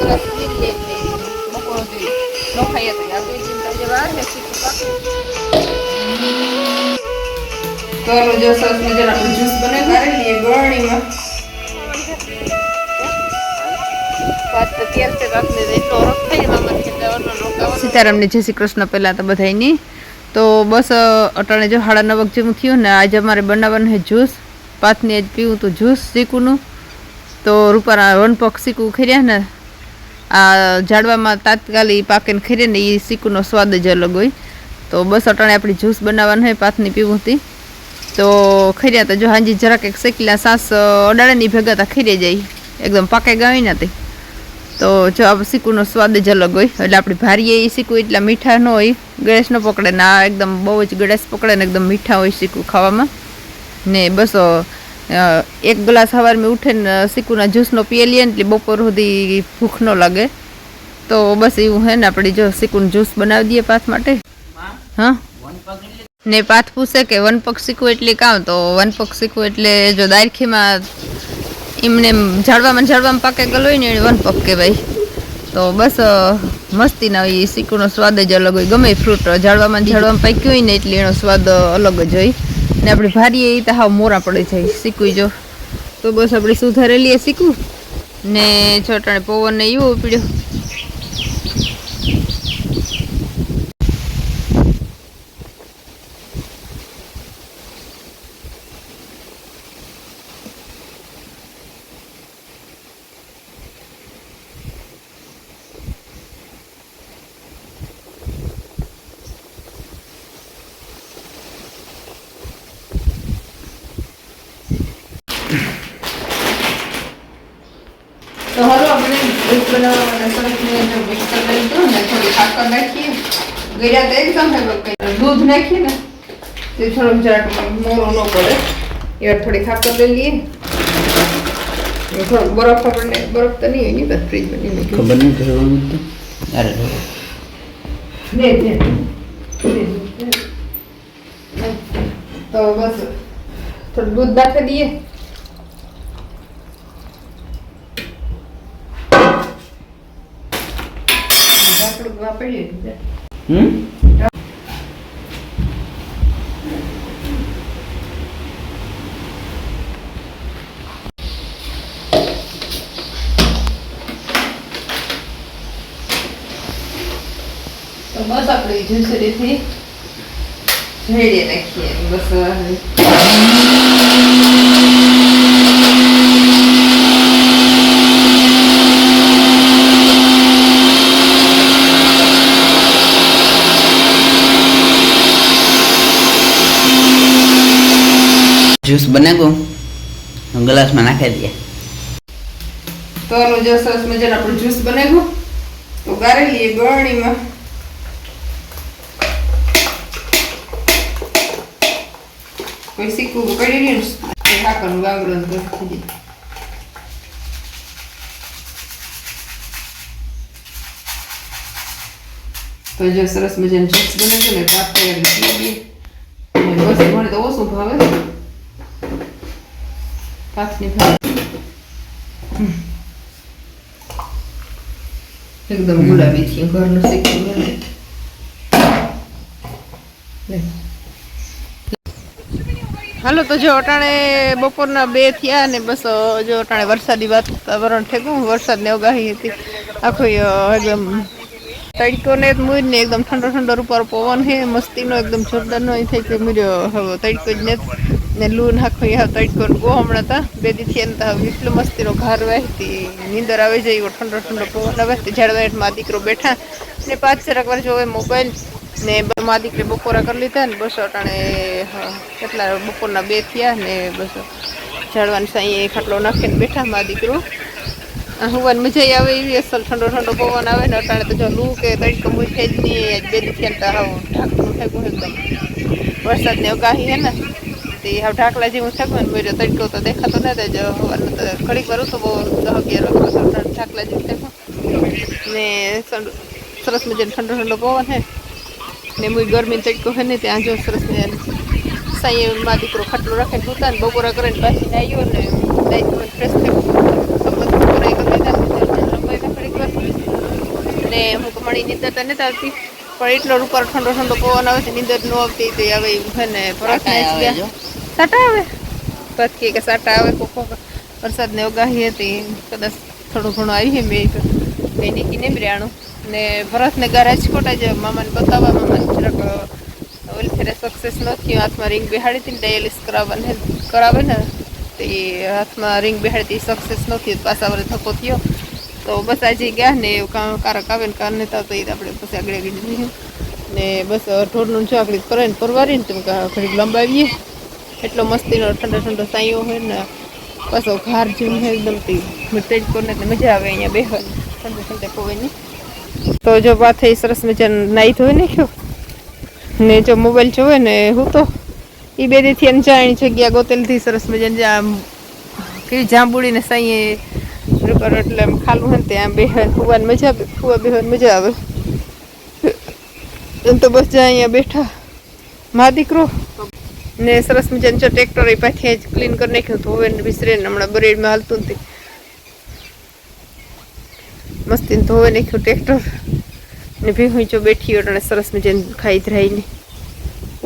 દિવસ લઈએ એટલે બપોર તો આ બે જે તો જો સીતારામને જય શ્રી કૃષ્ણ પહેલાં તો બધાની તો બસ અટાણે જો સાડા નવક જેવું થયું ને આજે અમારે બનાવવાનું છે જ્યુસ. પાથની આજ પીવું તો જ્યુસ શીકુનું તો રૂપાના વનપક્ષ શીખવું ખર્યા ને. આ ઝાડવામાં તાત્કાલિક પાકે ને ખરીએ ને એ શીકુનો સ્વાદ જ અલગ હોય. તો બસ અટાણે આપણી જ્યુસ બનાવવાનું હોય પાથની પીવું હતી તો ખીર્યા તો જો હાજી જરાક એક શેકીલા સાસ અડાડેની ભેગા તા ખીરે જાય. એકદમ પાકે ગાવી નથી તે જો આ સિક્કુનો સ્વાદ જ અલગ હોય. એટલે આપણી ભારીએ એ સિક્કુ એટલા મીઠા ન હોય. ગળેશ ન પકડે ને આ એકદમ બહુ જ ગળેશ પકડે ને એકદમ મીઠા હોય સીકુ ખાવામાં. ને બસ એક ગ્લાસ સવારમાં ઉઠે સીકુના સિક્કુના જ્યુસનો પીએ લઈએ એટલે બપોર સુધી ભૂખ ન લાગે. તો બસ એવું હે ને આપણે જો સિક્કુનું જ્યુસ બનાવી દઈએ પાથ માટે. હા? ને પાથ પૂછે કે વનપક શીખવું એટલે કામ? તો વનપક શીખવું એટલે જો દાયખીમાં એમને એમ ઝાડવામાં ઝાડવામાં પાકે ગયેલો હોય ને એને વનપક કહેવાય. તો બસ મસ્તીના હોય એ સીકુનો સ્વાદ જ અલગ હોય. ગમે ફ્રૂટ ઝાડવામાં જાળવામાં ઝાડવામાં પાક્યું હોય ને એટલે એનો સ્વાદ અલગ જ હોય. ને આપણે ભારીએ એ તો હાવ મોરા પડી જાય શીખવી જો. તો બસ આપણે સુધારેલીએ શીખવું. ને છોટાણે પવન ને એવું પીડ્યો. તો હાલો આપણે જ્યુસ બનાવવા સરસ મજાનું મિક્સ કરી દીધું ને થોડી સાકર નાખીએ ગયા તો એકદમ હે કંઈ દૂધ નાખીએ ને તે થોડોક જરાક મોરો ન પડે એવા થોડી ખાકર લઈ લઈએ ને થોડોક બરફ આપણને બરફ તો નહીં હોય ને બસ ફ્રીજ નહીં મૂકી ખબર નહીં કરવાનું તો અરે લે લે તો બસ થોડું દૂધ નાખી દઈએ આપણું વાપરીએ હમ તો બસ આપણે રેડી નાખીએ બસ જ્યુસ બનાવું, ગ્લાસમાં નાખી દઈએ તો આનું જો સરસ મજાનું આપણું જ્યુસ બનાવ્યું. તો ગાળી લઈએ ગળણીમાં કોઈ સિક્કું કરી લઈએ ને કાકાનું ગાંગડું થઈ જાય. તો જો સરસ મજાનું જ્યુસ બનાવ્યું ને, ભાત તૈયાર તો ઓછું ભાવે. ભાતની ભાત એકદમ ગુલાબી થયું ઘરનું શીખવું બને હાલો તો જો અટાણે બપોરના બે થયા ને બસ જો અટાણે વરસાદી વાતાવરણ ઠેકું વરસાદની અવગાહી હતી. આખું એકદમ તડકો ને મૂર ને એકદમ ઠંડો ઠંડો ઉપર પવન હે મસ્તીનો એકદમ જોરદારનો એ થઈ કે મૂર્યો હવે તડકો જ નથી. ને લૂ નાખો યા તડકો ગો હમણાં તા, બે દી થયા ને તા એટલો મસ્તીનો ઘાર વહેતી નીંદર આવી જાય એવો ઠંડો ઠંડો પવન આવે તે ઝાડવા હેઠમાં દીકરો બેઠા ને પાંચ ચાર વાર જોવે મોબાઈલ ને મા દીકરી બપોરા કરી લીધા ને બસો અટાણે કેટલા બપોરના બે થયા ને બસો ઝાડવાની સાંઈ ખાટલો નાખીને બેઠા મા દીકરો. હું મજા આવે એવી, અસલ ઠંડો ઠંડો પવન આવે ને અટાણે તો જો લૂ કે તડકો છે જ નહીં બે દી થયા ને તો હાવ ઢાકણું ઠેકું એકદમ વરસાદની અગાહી હે ને તે હવે ઢાકલા જેવું ઠેકું ને મેળ્યો તડકો તો દેખાતો નથી જ હવાનું તો ઘડીક વાર તો બહુ દહ અગિયાર ઢાકલા જેવું ઠેકું ને સરસ મજાનો ઠંડો ઠંડો પવન હે ને મુઈ ગરમી તડકો હે ને ત્યાં જો સરસ મજાનું સાંઈ માં દીકરો ખાટલો રાખીને સુતા ને બપોરા કરીને પાછી આવ્યો ને ફ્રેશ થઈ ને હું તો રમાઈને ઘડીક તો નથી આવતી પણ એટલો ઉપર ઠંડો ઠંડો પવન આવે છે નીંદર ન આવતી તો હવે ને પરસને ગયા. સાટા આવે બસ કે સાટા આવે કોક વરસાદને ઉગાહી હતી, કદાચ થોડું ઘણું આવી છે મેં તો કંઈ નીકી નહીં બ્યાણું ને ભરતને ઘર રાજકોટ જ મામાને બતાવવા, મામાને જરાક ઓલી ફેરે સક્સેસ ન થયું. હાથમાં રિંગ બેહાડી હતી ને ડાયાલિસ કરાવવાને કરાવે ને તે હાથમાં રિંગ બેહાડી સક્સેસ ન થયું. પાછા વરે થકો થયો. તો બસ આજે ગયા ને એવું કારક આવે ને કાર નતા તો એ આપણે પછી આગળ આગળ ને બસ ઢોરનું આગળ કરે ને પરવારીને તમે ઘડીક લંબાવીએ. એટલો મસ્તીનો ઠંડો ઠંડો સાયો હોય ને, પાછો ઘાર જેવું હોય એકદમ તે મિર્તેજ કોને મજા આવે અહીંયા બેહવાની ઠંડે ઠંડે પવનની તો જો થઈ સરસ મજાને નાઈ ધોઈ નાખ્યો ને જો મોબાઈલ જોવે ને હું તો એ બે દીથી અંજાણી જાણી જગ્યા ગોતેલથી સરસ મજાની જ્યાં કેવી જાંબુડીને સાંઈએ રૂપર એટલે આમ ખાલું હોય ત્યાં બેહવાની ફુવાની મજા આવે, ફુવા બેહવાની મજા આવે. તો બસ જ્યાં અહીંયા બેઠા. મા દીકરો ને સરસ મજાનું જો ટ્રેક્ટર એ પાછી જ ક્લીન કરી નાખ્યું હતું. હવે ને વિસરે ને હમણાં બરેડમાં હાલતું નથી. મસ્તીને ધોવે નાખ્યું ટ્રેક્ટર ને ભીહું જો બેઠી એટલે સરસ મજાની ખાઈ ધરાઈને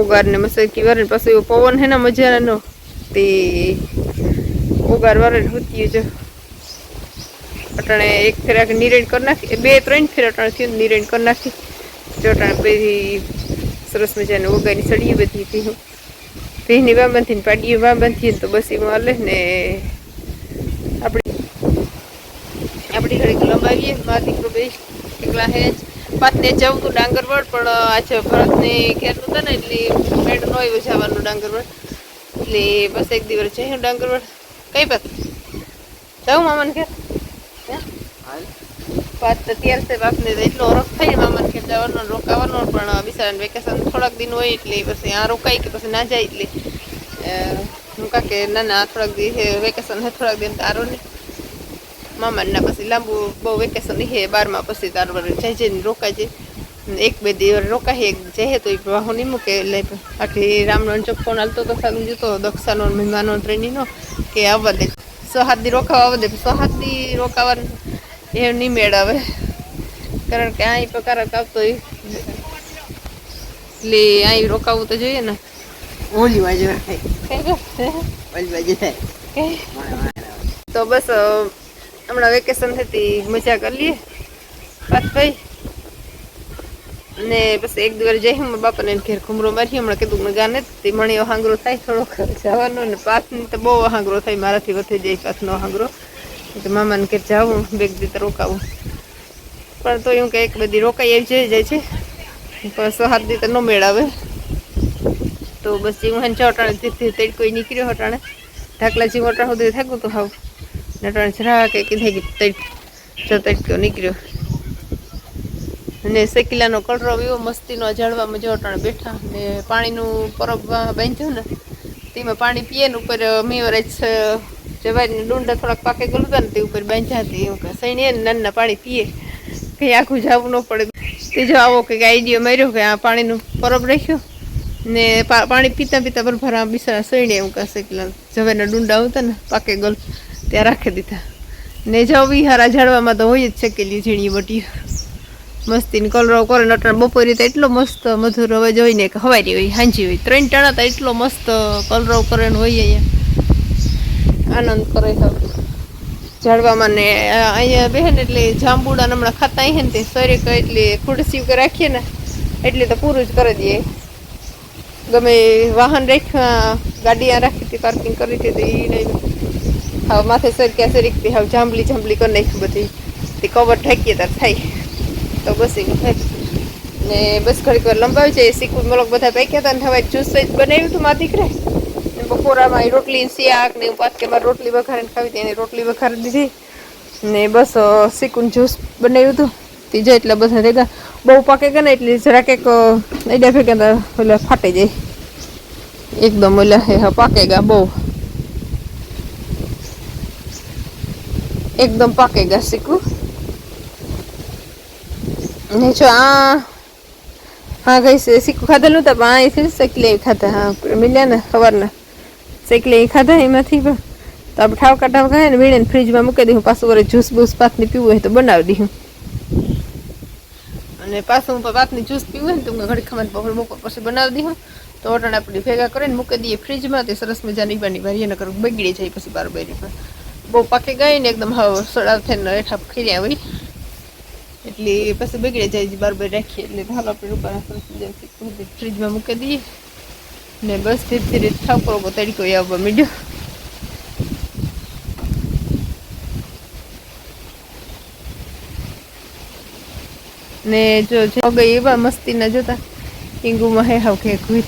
ઓગાર ને મસકી વારે. પાછું એવો પવન હે ને મજાનો, તે ઓગાર વારે હોતી જો. અટાણે એક ફેરા નિરેણ કરી નાખી. બે ત્રણ ફેર અટાણે થયું નિરેણ કરી નાખી. જો અટાણે પછી સરસ મજાને ઓગાની સળીએ બધી ભીહું ભીની વાં બાંધીને પાડીએ વાં બાંધીએ ને તો બસ એમાં હાલે ને આપણી આપણી ઘડીક લંબાવીએ. મારા દીકરો બે એકલા હે જ. પાતને જવું તું ડાંગરવડ પણ આજે ભરતને ઘેરનું હતું ને એટલે મેડ નો આવ્યું જવાનું ડાંગરવડ. એટલે બસ એક દિવસ જઈ ડાંગરવડ. કઈ બાત? જાઉં મામાને ઘેર? હે? વાત તો ત્યારે છે બાપને એટલો રફ થઈ મામાને ઘેર જવાનો ને રોકાવાનો પણ બિચારાને વેકેશન થોડાક દિન હોય એટલે પછી આ રોકાય કે પછી ના જાય એટલે હું કાં કે ના ના થોડાક દી વેકેશન હે થોડાક દિન તારો ને મામાને પછી લાંબુ બહુ વેકેશન હે બારમાં પછી તાર જાય જઈને રોકાય છે એક બે દિવસ રોકાય એક જાય તો એ વાહો નહીં મૂકે એટલે આખી રામનો ચોક ફોન હાલતો તો સારું જતો દક્ષાનો મહેમાનો ટ્રેનીનો કે આવવા દે સો હાથ દી રોકાવા આવવા દે સો હાથ દી રોકાવાનું એ નહીં મેળ આવે કારણ કે અહીં પકારક આવતો એટલે અહીં રોકાવું તો જોઈએ ને ઓલી બાજુ ઓલી બાજુ તો બસ હમણાં વેકેશન થતી મજા કરી લઈએ. વાત ભાઈ ને પછી એક દિવસ જઈ હું બાપાને ઘેર ઘુમરો મારી હમણાં કીધું મને ગાને તે મણીઓ હાંગરો થાય થોડોક. જવાનો ને પાથની તો બહુ હાંગરો થાય મારાથી વધે જાય પાથનો હાંગરો તો મામાને ઘેર જાવું બેગ દી રોકાવું. પણ તો એવું કે એક બધી રોકાઈ આવી જઈ જાય છે. પણ સો હાથ દી તો ન મેળ આવે તો બસ જે હું ચોટાણે તેથી તેડ કોઈ નીકળ્યો હટાણે. ઢાકલા જેવું અટાણ સુધી થાકું તો હાવ. નટાણે જરા કે કીધે કે તેડ જો તડક્યો નીકળ્યો. અને શેકીલાનો કલરો એવો મસ્તીનો ઝાડવામાં જો અટાણે બેઠા ને પાણીનું પરબ બાંધ્યું ને, તેમાં પાણી પીએ ને ઉપર મેવરેજ જવાની ડુંડા થોડાક પાકે ગયું હતા ને તે ઉપર બાંધ્યા હતી એવું કે સૈણી ને નાના પાણી પીએ. કંઈ આખું જવું ન પડે. તે જો આવો કંઈક આઈડિયો માર્યો કે આ પાણીનું પરબ રાખ્યું. ને પાણી પીતા પીતા આ બિસારા સૈણે એવું કહેશે કે જવેના ડુંડા આવતા ને, પાકે ગલ, ત્યાં રાખી દીધા. ને જો વિહારા ઝાડવામાં તો હોય જ શકેલી ઝીણી વટી મસ્તી કલરવ કલરો કરે ને અટાણે બપોરે તો એટલો મસ્ત મધુર અવાજ હોય ને કે હવારી હોય, હાંજી હોય. ત્રણ ટાણા તો એટલો મસ્ત કલરવ કરે ને હોય અહીંયા. આનંદ કરે તો. ઝાડવામાં ને અહીંયા બેહે ને એટલે જાંબુડા હમણાં ખાતા અહીં ને તે સરે એટલે ખુરશી રાખીએ ને, એટલે તો પૂરું જ કરી દઈએ. ગમે વાહન રાખ્યા, ગાડી આ રાખી હતી પાર્કિંગ કરી હતી, તો એ નહીં હવે માથે સર ક્યાં સરીકતી હવે જાંબલી જાંબલી કરી નાખી બધી. તે કવર ઢાંકીએ તાર થાય. તો બસ એવું થાય. ને બસ ઘડીક વાર લંબાવી જાય સિકુર મલક બધા પૈક્યા હતા ને હવે જ્યુસ જ બનાવ્યું હતું મારા દીકરે. ને બપોરામાં એ રોટલી શિયાક ને પાછ કે મારે રોટલી વઘારીને ખાવી હતી, એને રોટલી વઘારી દીધી. ને બસ સિકુન જ્યુસ બનાવ્યું હતું તે જાય એટલે બધા ભેગા. બહુ પાકે ગયા ને એટલે જરાક એક એડા ભેગા એટલે ફાટી જાય. એકદમ ઓલા હે પાકે ગયા બહુ. એકદમ પાકે ગયા શીખવું ને જો આ હા છે, શીખું ખાધેલું તો પણ આ શેકલી ખાધા, હા મિલ્યા ને સવારના. શેકલી ખાધા એમાંથી પણ. તો આપણે ઠાવ કાઢાવ ખાય ને ફ્રીજમાં મૂકી દઉં પાછું વરે જ્યુસ બૂસ પાથની પીવું હોય તો બનાવી દઉં અને પાછું હું વાતની જ્યુસ પીવું ને તો હું ઘડી ખમણ બપોર બપોર પછી બનાવી દઉં. તો ઓટણ આપણે ભેગા કરીને મૂકી દઈએ ફ્રીજમાં. તે સરસ મજાની બની વારી એને કરું બગડી જાય પછી બાર બેરી પર બહુ પાકી ગઈ ને એકદમ હવે સડાવ થઈને રેઠા ખીર્યા હોય. એટલે પછી બગડી જાય બાર બેર રાખીએ. એટલે હાલ આપણે રૂપાના સરસ મજાની ફ્રીજમાં મૂકી દઈએ. ને બસ ધીરે ધીરે ઠાકોર તડકો આવવા મીડ્યો. ને જો ગઈ એવા મસ્તી ના જોતા ઈંગુમાં હે હાવ કે ઘુર.